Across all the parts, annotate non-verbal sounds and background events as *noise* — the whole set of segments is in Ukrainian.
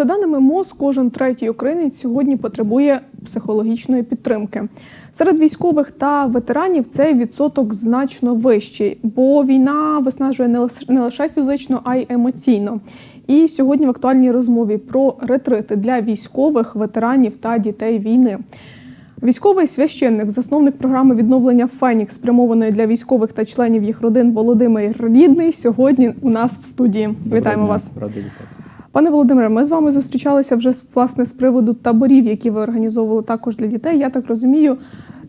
За даними МОЗ, кожен третій українець сьогодні потребує психологічної підтримки. Серед військових та ветеранів цей відсоток значно вищий, бо війна виснажує не лише- фізично, а й емоційно. І сьогодні в актуальній розмові про ретрити для військових, ветеранів та дітей війни. Військовий священник, засновник програми відновлення Фенікс, спрямованої для військових та членів їх родин Володимир Рідний, сьогодні у нас в студії. Доброго Вітаємо дня. вас. Радий вітати. Пане Володимире, ми з вами зустрічалися вже власне з приводу таборів, які ви організовували також для дітей. Я так розумію,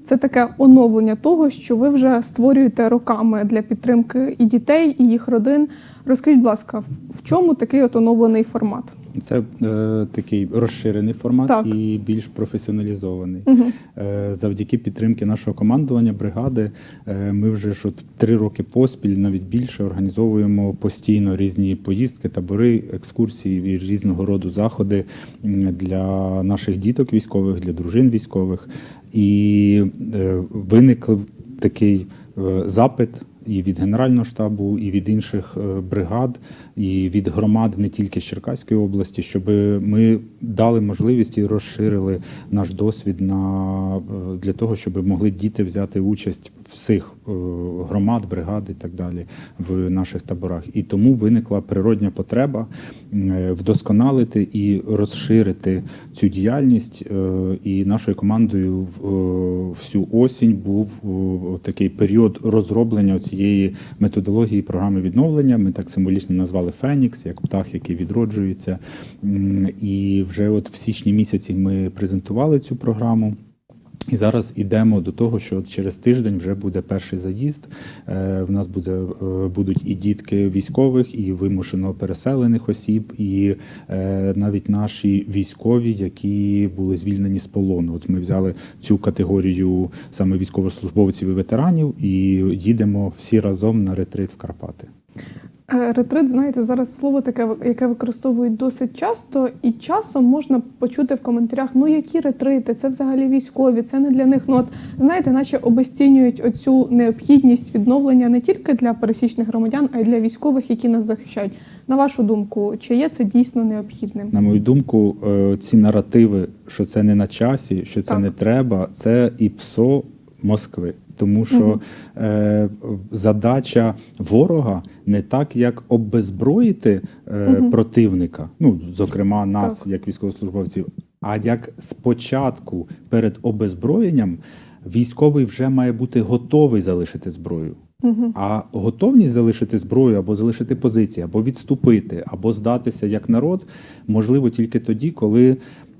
це таке оновлення того, що ви вже створюєте роками для підтримки і дітей, і їх родин. Розкажіть, будь ласка, в- чому такий от оновлений формат? Це е, такий розширений формат Так. і більш професіоналізований. Угу. Е, завдяки підтримки нашого командування, бригади, е, ми вже ж от три роки поспіль, навіть більше, організовуємо постійно різні поїздки, табори, екскурсії і різного роду заходи для наших діток військових, для дружин військових. І е, виник такий е, запит. І від Генерального штабу, і від інших е, бригад, і від громад не тільки з Черкаської області, щоб ми дали можливість і розширили наш досвід на е, для того, щоб могли діти взяти участь всіх е, громад, бригад і так далі в наших таборах. І тому виникла природня потреба е, вдосконалити і розширити цю діяльність. І нашою командою всю осінь був такий період розроблення цієї методології програми відновлення. Ми так символічно назвали Фенікс, як птах, який відроджується. І вже от в січні місяці ми презентували цю програму. І зараз йдемо до того, що через тиждень вже буде перший заїзд. Е, В нас буде, е, будуть і дітки військових, і вимушено переселених осіб, і е, навіть наші військові, які були звільнені з полону. От ми взяли цю категорію саме військовослужбовців і ветеранів, і їдемо всі разом на ретрит в Карпати. Е, Ретрит, знаєте, зараз слово таке, яке використовують досить часто, і часом можна почути в коментарях: ну які ретрити, це взагалі військові, це не для них. Ну от знаєте, наче обесцінюють оцю необхідність відновлення не тільки для пересічних громадян, а й для військових, які нас захищають. На вашу думку, чи є це дійсно необхідним? На мою думку, е, ці наративи, що це не на часі, що це Так. не треба, це і ПСО Москви. Тому що е, задача ворога не так, як обезброїти е, противника, ну зокрема нас, Так. як військовослужбовців, а як спочатку перед обезброєнням військовий вже має бути готовий залишити зброю. А готовність залишити зброю або залишити позиції, або відступити, або здатися як народ можливо тільки тоді, коли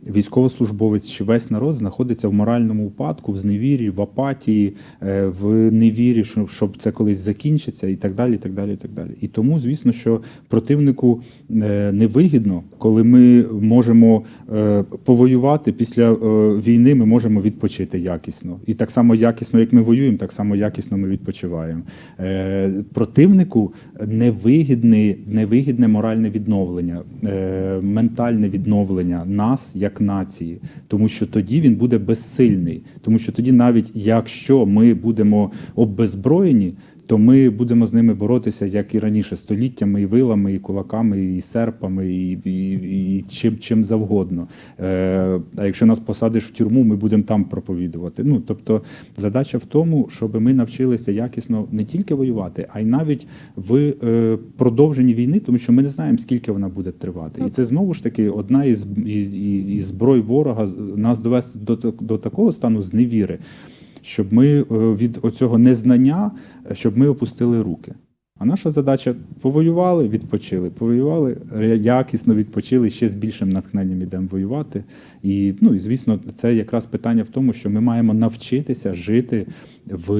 військовослужбовець чи весь народ знаходиться в моральному упадку, в зневірі, в апатії, е, в невірі, що щоб це колись закінчиться, і так далі. І так далі, і так далі. І тому, звісно, що противнику е, невигідно, коли ми можемо е, повоювати після війни, ми можемо відпочити якісно. І так само якісно, як ми воюємо, так само якісно ми відпочиваємо. Противнику невигідне, невигідне моральне відновлення, ментальне відновлення нас як нації, тому що тоді він буде безсильний. Тому що тоді, навіть якщо ми будемо обезброєні, то ми будемо з ними боротися, як і раніше, століттями, і вилами, і кулаками, і серпами, і, і, і чим, чим завгодно. Е, а якщо нас посадиш в тюрму, ми будемо там проповідувати. Ну тобто, задача в тому, щоб ми навчилися якісно не тільки воювати, а й навіть в е, продовженні війни, тому що ми не знаємо, скільки вона буде тривати. І це знову ж таки одна із, із, із, із зброй ворога нас довести до, до такого стану зневіри, щоб ми е, від оцього незнання, е, щоб ми опустили руки. А наша задача повоювали, відпочили, повоювали, якісно відпочили, ще з більшим натхненням ідемо воювати. І, ну, і звісно, це якраз питання в тому, що ми маємо навчитися жити в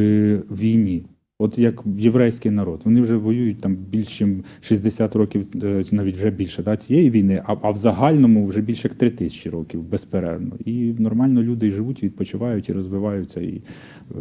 війні. От як єврейський народ, вони вже воюють там більше 60 років, е, навіть вже більше да, цієї війни, а, а в загальному вже більше як 3 тисячі років безперервно. І нормально люди і живуть, відпочивають, і розвиваються, і е,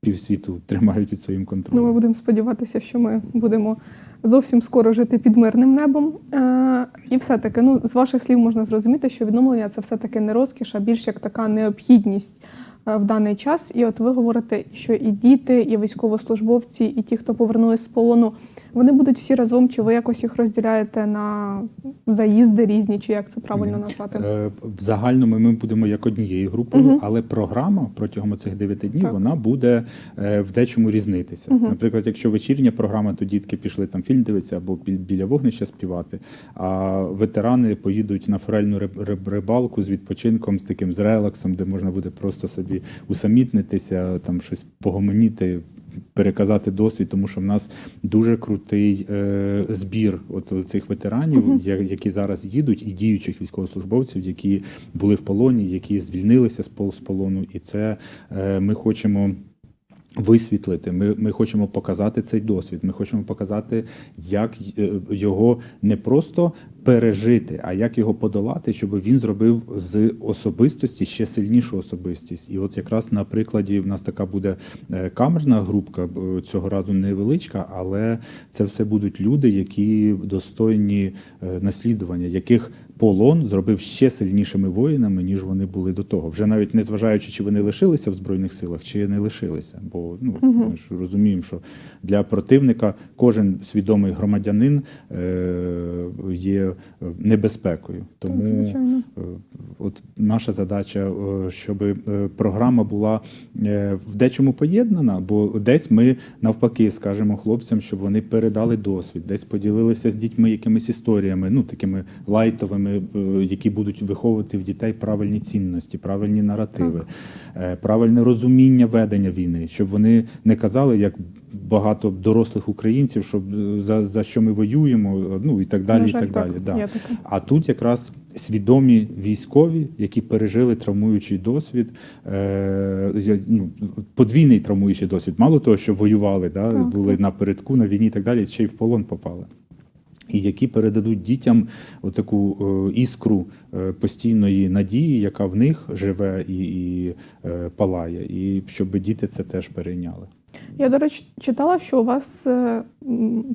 півсвіту *laughs* тримають під своїм контролем. Ну, ми будемо сподіватися, що ми будемо зовсім скоро жити під мирним небом. Е, і все-таки, ну, з ваших слів можна зрозуміти, що відновлення це все-таки не розкіш, а більш як така необхідність в даний час. І от ви говорите, що і діти, і військовослужбовці, і ті, хто повернулись з полону, Вони будуть всі разом, чи ви якось їх розділяєте на заїзди різні, чи як це правильно назвати? Е, В загальному ми будемо як однією групою, Мгм. але програма протягом цих 9 днів Так. вона буде е, в дечому різнитися. Мгм. Наприклад, якщо вечірня програма, то дітки пішли там фільм дивитися або бі- біля вогнища співати. А ветерани поїдуть на форельну риб- риб- рибалку з відпочинком, з таким з релаксом, де можна буде просто собі усамітнитися, там щось погомоніти. Переказати досвід, тому що в нас дуже крутий е, збір от цих ветеранів, uh -huh. які зараз їдуть, і діючих військовослужбовців, які були в полоні, які звільнилися з пол- з полону, і це е, ми хочемо. Висвітлити, ми, ми хочемо показати цей досвід. Ми хочемо показати, як е, його не просто пережити, а як його подолати, щоб він зробив з особистості ще сильнішу особистість. І от якраз на прикладі в нас така буде е, камерна групка цього разу невеличка, але це все будуть люди, які достойні е, наслідування, яких полон зробив ще сильнішими воїнами, ніж вони були до того. Вже навіть не зважаючи, чи вони лишилися в збройних силах, чи не лишилися. Бо ну ми ж розуміємо, що для противника кожен свідомий громадянин е, є е, небезпекою. Тому Так, звичайно. Е, От наша задача, е, щоб е, програма була е, в дечому поєднана, бо десь ми навпаки скажемо хлопцям, щоб вони передали досвід, десь поділилися з дітьми якимись історіями, ну такими лайтовими, які будуть виховувати в дітей правильні цінності, правильні наративи, е, правильне розуміння ведення війни, щоб вони не казали, як. Багато дорослих українців, щоб е, за, за що ми воюємо, ну і так далі. На і так так, далі. Да. А тут якраз свідомі військові, які пережили травмуючий досвід, е, ну, подвійний травмуючий досвід. Мало того, що воювали, да, Так, були так. напередку на війні і так далі, ще й в полон попали. І які передадуть дітям таку іскру е, постійної надії, яка в них живе і, і е, палає, і щоб діти це теж перейняли. Я, до речі, читала, що у вас е,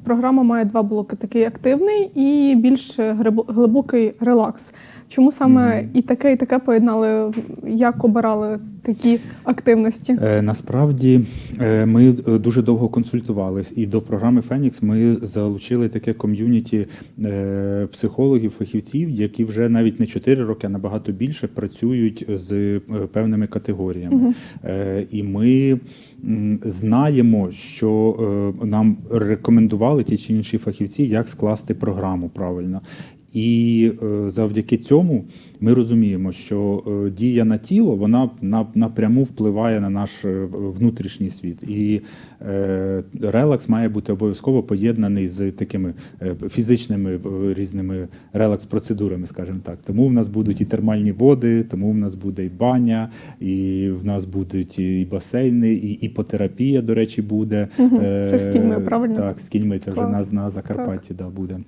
програма має два блоки: такий активний і більш глибокий релакс. Чому саме і таке, і таке поєднали? Як обирали такі активності? Е, Насправді е, ми е, дуже довго консультувались, і до програми Фенікс ми залучили таке ком'юніті е, психологів, фахівців, які вже навіть не 4 роки, а набагато більше працюють з певними категоріями. Е, І ми знаємо, що е, нам рекомендували ті чи інші фахівці, як скласти програму правильно. І е, завдяки цьому ми розуміємо, що е, дія на тіло вона на, напряму впливає на наш е, внутрішній світ. І релакс має бути обов'язково поєднаний з такими фізичними різними релакс-процедурами, скажімо так. Тому в нас будуть і термальні води, тому в нас буде і баня, і в нас будуть і басейни, і іпотерапія, до речі, буде. Е, Це з кіньми, правильно? Так, з кіньми це вже Клас. на, на Закарпатті да, буде.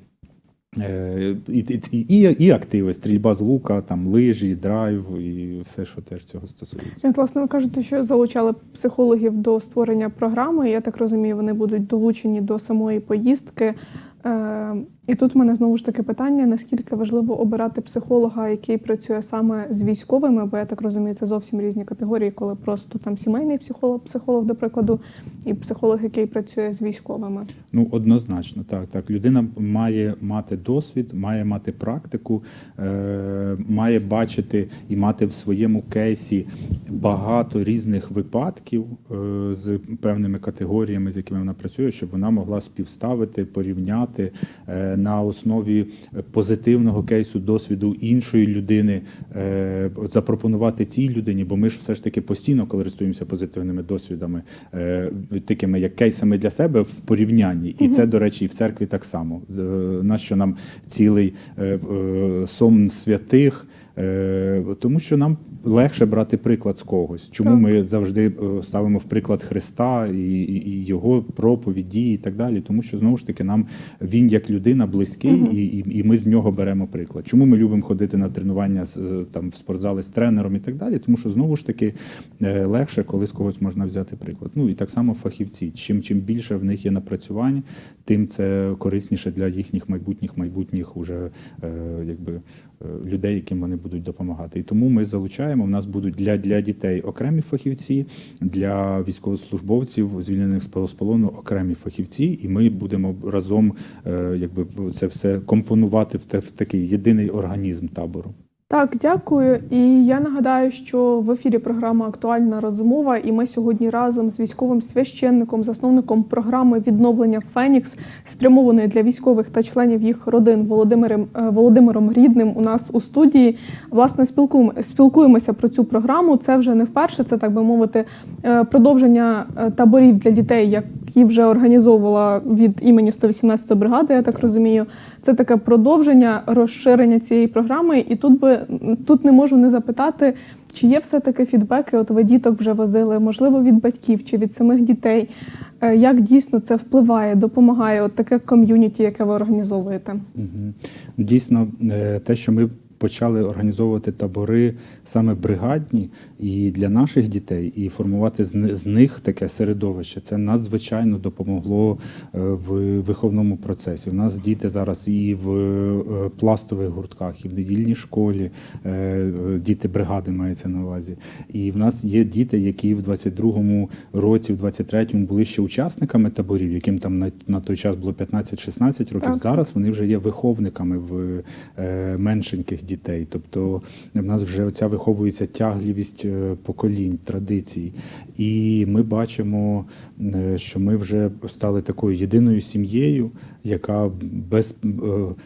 Е, І, і, і, активи, стрільба з лука, там лижі, драйв і все, що теж цього стосується. Власне, ви кажете, що залучали психологів до створення програми. Я так розумію, вони будуть долучені до самої поїздки. І тут в мене знову ж таки питання: наскільки важливо обирати психолога, який працює саме з військовими, бо я так розумію, це зовсім різні категорії, коли просто там сімейний психолог, психолог, до прикладу, і психолог, який працює з військовими. Ну, однозначно, так. так. Людина має мати досвід, має мати практику, е, має бачити і мати в своєму кейсі багато різних випадків е, з певними категоріями, з якими вона працює, щоб вона могла співставити, порівняти е, на основі позитивного кейсу досвіду іншої людини, е, запропонувати цій людині, бо ми ж все ж таки постійно користуємося позитивними досвідами, е, такими як кейсами для себе в порівнянні. І це, до речі, і в церкві так само. На що нам цілий е, е, сон святих? Е, Тому що нам легше брати приклад з когось. Чому Так. ми завжди е, ставимо в приклад Христа і, і, його проповідь, дії і так далі? Тому що знову ж таки нам він як людина близький, Мгм. і, і, і ми з нього беремо приклад. Чому ми любимо ходити на тренування з там в спортзали з тренером і так далі? Тому що знову ж таки е, легше, коли з когось можна взяти приклад. Ну і так само фахівці. Чим чим більше в них є напрацювань, тим це корисніше для їхніх майбутніх майбутніх уже якби людей, яким вони будуть допомагати. І тому ми залучаємо. У нас будуть для, для дітей окремі фахівці, для військовослужбовців, звільнених з полону окремі фахівці, і ми будемо разом е, якби це все компонувати в, в такий єдиний організм табору. Так, дякую. І я нагадаю, що в ефірі програма Актуальна розмова. І ми сьогодні разом з військовим священником, засновником програми відновлення Фенікс, спрямованої для військових та членів їх родин Володимиром е, Володимиром Рідним у нас у студії. Власне, спілкуємо, спілкуємося про цю програму. Це вже не вперше. Це так би мовити, е, продовження е, таборів для дітей, які вже організовувала від імені 118 бригади. Я так розумію. Це таке продовження розширення цієї програми. І тут би тут не можу не запитати, чи є все-таки фідбеки. От ви діток вже возили, можливо, від батьків чи від самих дітей. Е, Як дійсно це впливає, допомагає от таке ком'юніті, яке ви організовуєте? Дійсно, е, те, що ми почали організовувати табори саме бригадні і для наших дітей, і формувати з них таке середовище, це надзвичайно допомогло е, в виховному процесі. У нас діти зараз і в е, пластових гуртках, і в недільній школі, е, діти бригади мається на увазі. І в нас є діти, які в 22-му році, в 23-му були ще учасниками таборів, яким там на, той час було 15-16 років. Так. Зараз вони вже є виховниками в меншеньких дітей. Тобто в нас вже оця виховується тягливість е, поколінь, традицій. І ми бачимо, е, що ми вже стали такою єдиною сім'єю, яка без, е,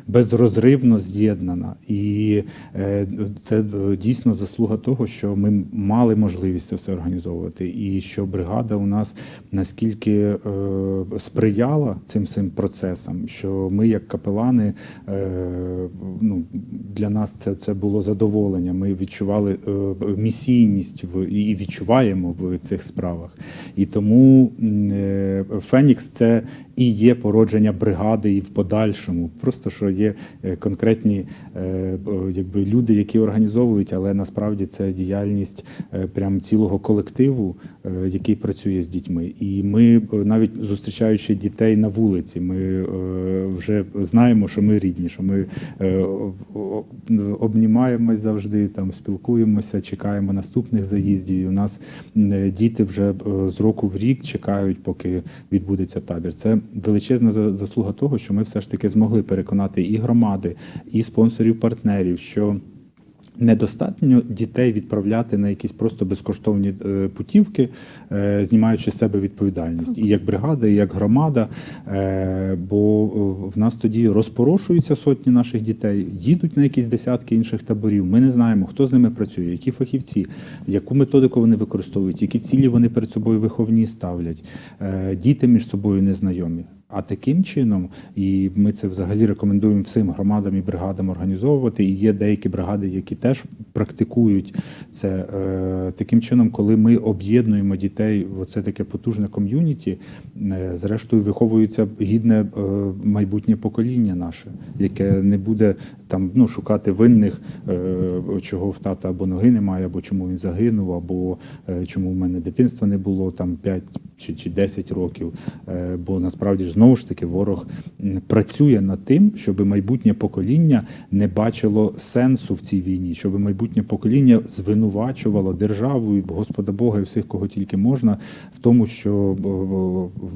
безрозривно з'єднана. І е, це дійсно заслуга того, що ми мали можливість це все організовувати, і що бригада у нас наскільки е, сприяла цим всім процесам, що ми, як капелани, ну, для нас це, це було задоволення. Ми відчували місійність в і відчуваємо в цих справах. І тому Фенікс це і є породження бригади і в подальшому. Просто що є е, конкретні е, якби люди, які організовують, але насправді це діяльність е, прям цілого колективу, який працює з дітьми. І ми навіть зустрічаючи дітей на вулиці, ми вже знаємо, що ми рідні, що ми обнімаємось завжди, там спілкуємося, чекаємо наступних заїздів. І у нас діти вже з року в рік чекають, поки відбудеться табір. Це величезна за- заслуга того, що ми все ж таки змогли переконати і громади, і спонсорів, партнерів, що. Недостатньо дітей відправляти на якісь просто безкоштовні е, путівки, е, знімаючи з себе відповідальність, і як бригада, і як громада. е, Бо в нас тоді розпорошуються сотні наших дітей, їдуть на якісь десятки інших таборів. Ми не знаємо, хто з ними працює, які фахівці, яку методику вони використовують, які цілі вони перед собою виховні ставлять. Діти між собою незнайомі. А таким чином, і ми це взагалі рекомендуємо всім громадам і бригадам організовувати. І є деякі бригади, які теж практикують це е, таким чином, коли ми об'єднуємо дітей в оце таке потужне ком'юніті, е, зрештою виховується гідне е, майбутнє покоління наше, яке не буде там ну шукати винних, чого в тата або ноги немає, або чому він загинув, або чому в мене дитинства не було там 5 чи, чи 10 років. Бо насправді ж знову ж таки ворог працює над тим, щоб майбутнє покоління не бачило сенсу в цій війні, щоб майбутнє покоління звинувачувало державу, Господа Бога і всіх, кого тільки можна, в тому, що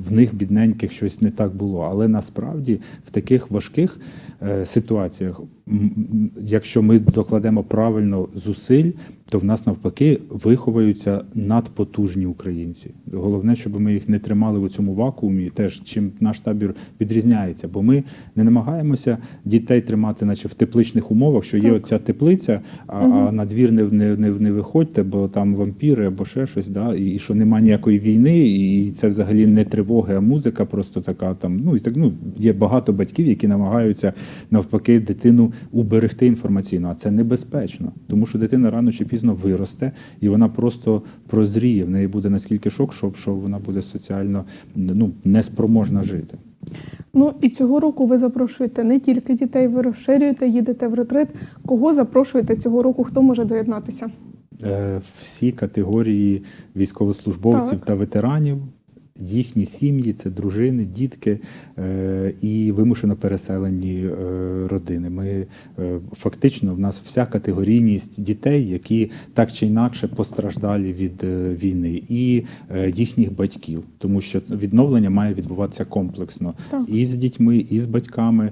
в них бідненьких щось не так було. Але насправді в таких важких е, ситуаціях, якщо ми докладемо правильно зусиль, то в нас навпаки виховаються надпотужні українці. Головне, щоб ми їх не тримали в цьому вакуумі, теж чим наш табір відрізняється. Бо ми не намагаємося дітей тримати, наче в тепличних умовах, що є оця теплиця, а, а на двір не, не, не, не виходьте, бо там вампіри або ще щось, да, і, і що немає ніякої війни, і це взагалі не тривоги, а музика, просто така там. Ну і так ну є багато батьків, які намагаються навпаки дитину уберегти інформаційно, а це небезпечно, тому що дитина рано чи пізно виросте, і вона просто прозріє. В неї буде наскільки шок, що, що вона буде соціально ну неспроможна жити. Ну і цього року ви запрошуєте не тільки дітей, ви розширюєте, їдете в ретрит. Кого запрошуєте цього року? Хто може доєднатися? Е, всі категорії військовослужбовців Так. та ветеранів. Їхні сім'ї, це дружини, дітки е, і вимушено переселені е, родини. Ми е, фактично в нас вся категорійність дітей, які так чи інакше постраждалі від війни, і їхніх батьків, тому що відновлення має відбуватися комплексно Так. і з дітьми, і з батьками,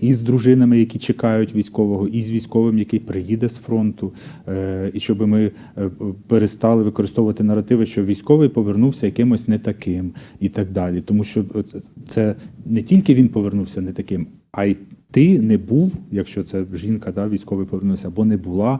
і з дружинами, які чекають військового, і з військовим, який приїде з фронту, і щоб ми перестали використовувати наративи, що військовий повернувся якимось не таким, і так далі. Тому що це не тільки він повернувся не таким, а й ти не був, якщо це жінка, да, військовий повернувся, або не була.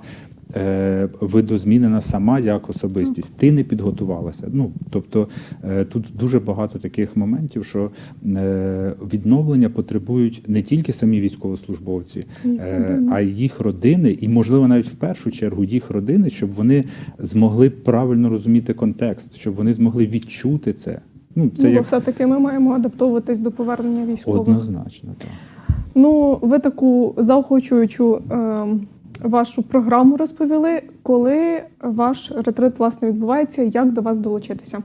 е, Видозмінена сама як особистість, ти не підготувалася. Ну тобто е, тут дуже багато таких моментів, що е, відновлення потребують не тільки самі військовослужбовці, е, а й їх родини, і можливо навіть в першу чергу їх родини, щоб вони змогли правильно розуміти контекст, щоб вони змогли відчути це. Ну це ну, як все-таки ми маємо адаптовуватись до повернення військових. однозначно так. Ну, ви таку заохочуючу ем, вашу програму розповіли. Коли ваш ретрит власне відбувається, як до вас долучитися?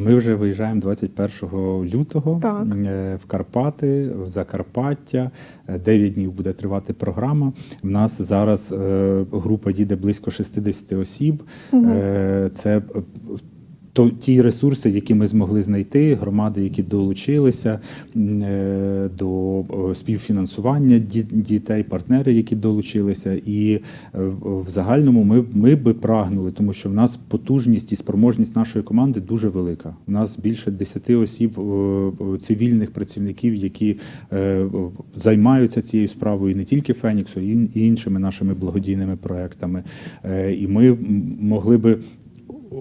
Ми вже виїжджаємо 21 лютого Так. е, в Карпати, в Закарпаття. Е, 9 днів буде тривати програма. В нас зараз е, група їде близько 60 осіб. Е, Це е, то ті ресурси, які ми змогли знайти, громади, які долучилися е, до е, співфінансування дітей, партнери, які долучилися, і е, в загальному ми, ми би прагнули, тому що в нас потужність і спроможність нашої команди дуже велика. У нас більше 10 осіб цивільних працівників, які займаються цією справою не тільки Феніксу, і іншими нашими благодійними проектами. І ми могли би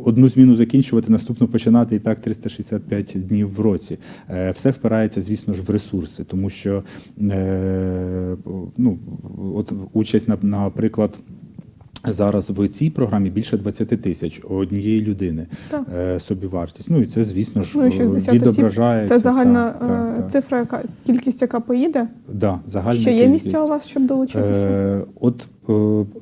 одну зміну закінчувати, наступну починати і так 365 днів в році. Е, Все впирається, звісно ж, в ресурси, тому що е, ну, от участь, на- наприклад. Зараз в цій програмі більше 20 тисяч однієї людини Так. е, собівартість. Ну і це, звісно ж, Ну, і 60 осіб. відображається. Це загальна так, е, цифра, яка кількість, яка поїде. Да, загальна Ще є кількість. місця у вас, щоб долучитися? Е, от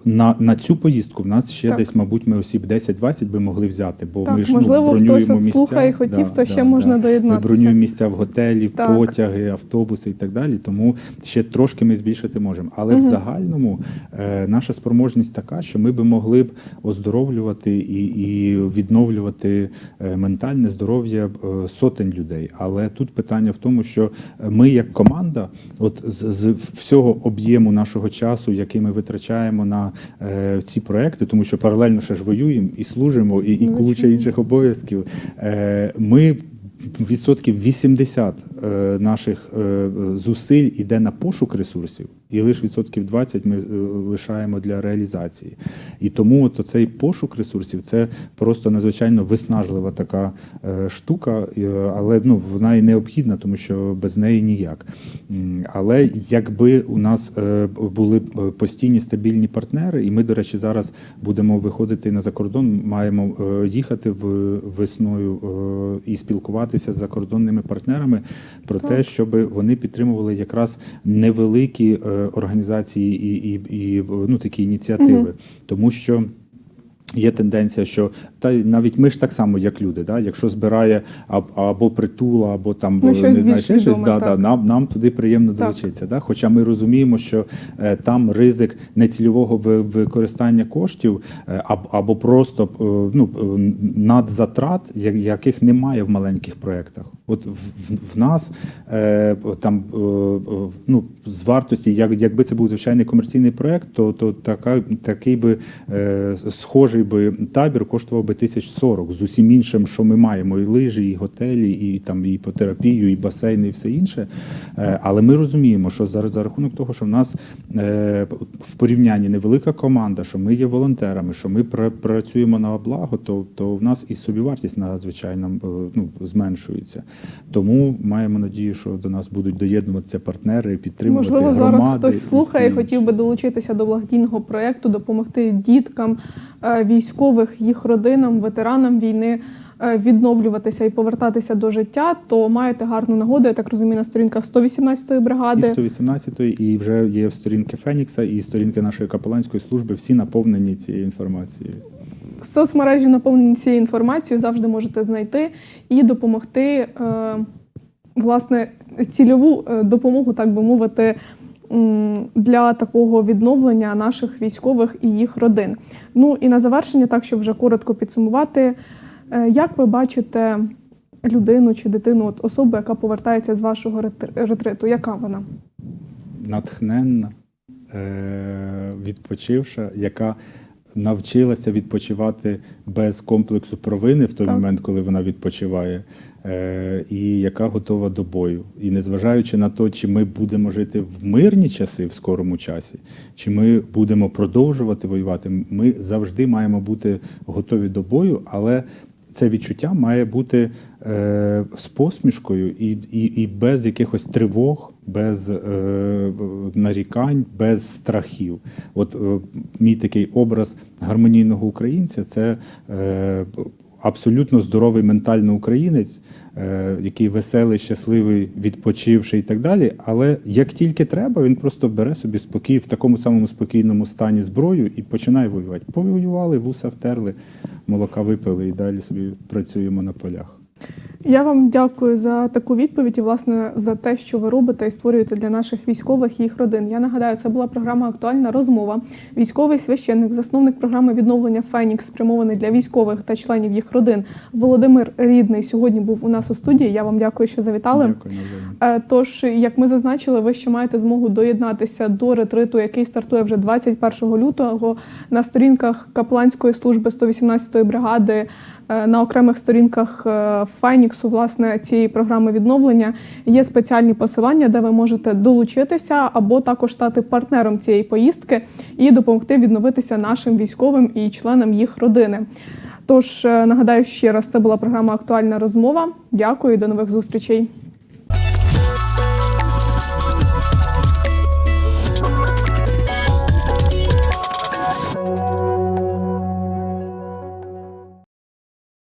на, на цю поїздку в нас ще Так. десь, мабуть, ми осіб 10-20 би могли взяти, бо Так, ми ж можливо, ну, бронюємо от місця. слухає хотів, то ще можна доєднатися. Ми бронюємо місця в готелі, Так. потяги, автобуси і так далі. Тому ще трошки ми збільшити можемо. Але в загальному е, наша спроможність така, що ми би могли б оздоровлювати і, і відновлювати е, ментальне здоров'я е, сотень людей. Але тут питання в тому, що ми, як команда, от з, з всього об'єму нашого часу, який ми витрачаємо на е, ці проекти, тому що паралельно ще ж воюємо і служимо, і, і Ну, куча інших обов'язків. Е, ми відсотків 80 е, наших е, зусиль іде на пошук ресурсів, і лише відсотків 20 ми е, лишаємо для реалізації. І тому от цей пошук ресурсів це просто надзвичайно виснажлива така штука, але ну, вона і необхідна, тому що без неї ніяк. Але якби у нас були постійні стабільні партнери, і ми, до речі, зараз будемо виходити на закордон, маємо їхати в весною і спілкуватися з закордонними партнерами про те, щоб вони підтримували якраз невеликі е, організації і, і, і ну, такі ініціативи, тому що. Є тенденція, що та навіть ми ж так само, як люди, да? якщо збирає аб- або притула, або там Ну, щось не знаю, ще щось, да, да, нам, нам туди приємно Так. долучитися. Да? Хоча ми розуміємо, що е, там ризик нецільового ви- використання коштів е, або просто е, ну, надзатрат, яких немає в маленьких проєктах. От в, в, нас е, там е, е, ну, з вартості, як, якби це був звичайний комерційний проєкт, то, то така, такий би е, схожий би табір коштував би тисяч сорок з усім іншим, що ми маємо: і лижі, і готелі, і там і іпотерапію, і басейни, і все інше. Е, але ми розуміємо, що за, за рахунок того, що в нас е, в порівнянні невелика команда, що ми є волонтерами, що ми пра- працюємо на благо, то, то в нас і собівартість надзвичайно е, ну, зменшується. Тому маємо надію, що до нас будуть доєднуватися партнери, підтримувати Можливо, громади. зараз хтось слухає, і хотів би долучитися до благодійного проєкту, допомогти діткам е, військових, їх родинам, ветеранам війни е, відновлюватися і повертатися до життя, то маєте гарну нагоду, я так розумію, на сторінках 118-ї І бригади. 118 і вже є сторінки Фенікса, і сторінки нашої капеланської служби. Всі наповнені цією інформацією. Соцмережі наповнені цією інформацією, завжди можете знайти і допомогти, е, власне, цільову е, допомогу, так би мовити, для такого відновлення наших військових і їх родин. Ну і на завершення, так щоб вже коротко підсумувати, е, як ви бачите людину чи дитину, от особу, яка повертається з вашого ретр- ретриту, яка вона? натхненна, відпочивша, яка навчилася відпочивати без комплексу провини в той Так. момент, коли вона відпочиває, е, і яка готова до бою. І незважаючи на те, чи ми будемо жити в мирні часи в скорому часі, чи ми будемо продовжувати воювати, ми завжди маємо бути готові до бою, але це відчуття має бути е, з посмішкою і, і, і без якихось тривог, без е, нарікань, без страхів. От е, мій такий образ гармонійного українця це е, абсолютно здоровий ментально українець, е, який веселий, щасливий, відпочивший і так далі. Але як тільки треба, він просто бере собі спокій в такому самому спокійному стані зброю і починає воювати. Повоювали, вуса втерли, молока випили і далі собі працюємо на полях. Я вам дякую за таку відповідь і власне за те, що ви робите і створюєте для наших військових і їх родин. Я нагадаю, це була програма Актуальна розмова. Військовий священник, засновник програми відновлення Фенікс, спрямований для військових та членів їх родин. Володимир Рідний сьогодні був у нас у студії. Я вам дякую, що завітали. Дякую навзаєм. Е, Тож, як ми зазначили, ви ще маєте змогу доєднатися до ретриту, який стартує вже 21 лютого на сторінках Капланської служби 118-ї бригади. е, На окремих сторінках Феніксу, власне, цієї програми відновлення є спеціальні посилання, де ви можете долучитися або також стати партнером цієї поїздки і допомогти відновитися нашим військовим і членам їх родини. Тож е, нагадаю ще раз, це була програма Актуальна розмова. Дякую і до нових зустрічей.